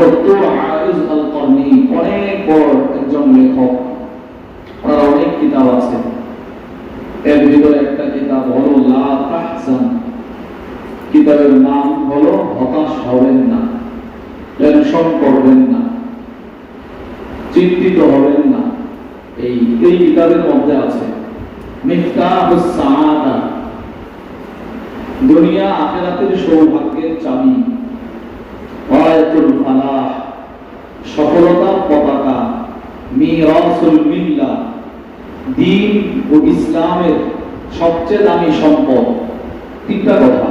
Doctor আল অনেক বড় একজন লেখক। ওনার অনেক কিতাব আছে। এর ভিতরে একটা কিতাব হলো কিতাবের নাম হলো হতাশ হবেন না, টেনশন করবেন না, চিন্তিত হবেন না। এই এই কিতাবের মধ্যে আছে, মিফতাহুস সাআদা। দুনিয়া আখেরাতের সৌভাগ্যের চাবি। ওয়ায়াতুল ফালাহ সফলতার পতাকা মিরাসুল মিল্লাহ দিন ও ইসলামের সবচেয়ে দামি সম্পদ। তিনটা কথা।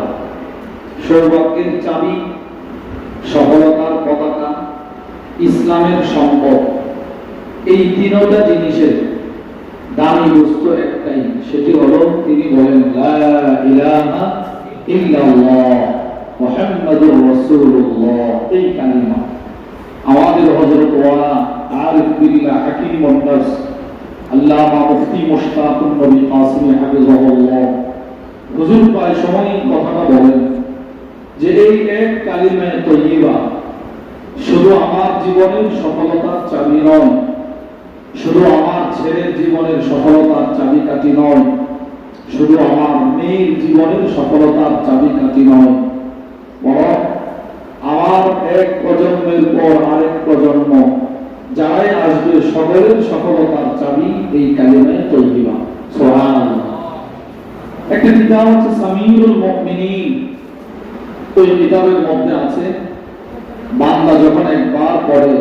সৌভাগ্যের চাবি, সফলতার পতাকা, ইসলামের সম্পদ। এই তিনটা জিনিসের দামি বস্তু একটাই, সেটি হলো তিনি বলেন ইলাহা ইল্লাল্লাহ, মুহাম্মাদুর রাসূলুল্লাহ। এই কালিমা। হযরত আরিফ বিল্লাহ হাকিম মুন্নাস আল্লামা মুফতি মুশতাকুন নবী কাসিম হাফিজাহুল্লাহ। হুজুর প্রায় সময় কথাটা বলেন যে, এই এক কালিমায়ে তৈয়বা শুধু আমার জীবনের সফলতার চাবি নয়, শুধু আমার ছেলের জীবনের সফলতার চাবিকাঠি নয়, শুধু আমার মেয়ের জীবনের সফলতার চাবিকাঠি নয়। বরং, আমার এক প্রজন্মের পর আরেক প্রজন্ম যারাই আসবে সকলের সফলতার চাবি এই কালিমায় তৈরিমা সুবহানাল্লাহ। একটা কিতাব হচ্ছে সামিরুল মুমিনিন। ওই কিতাবের মধ্যে আছে, বান্দা যখন একবার পড়ে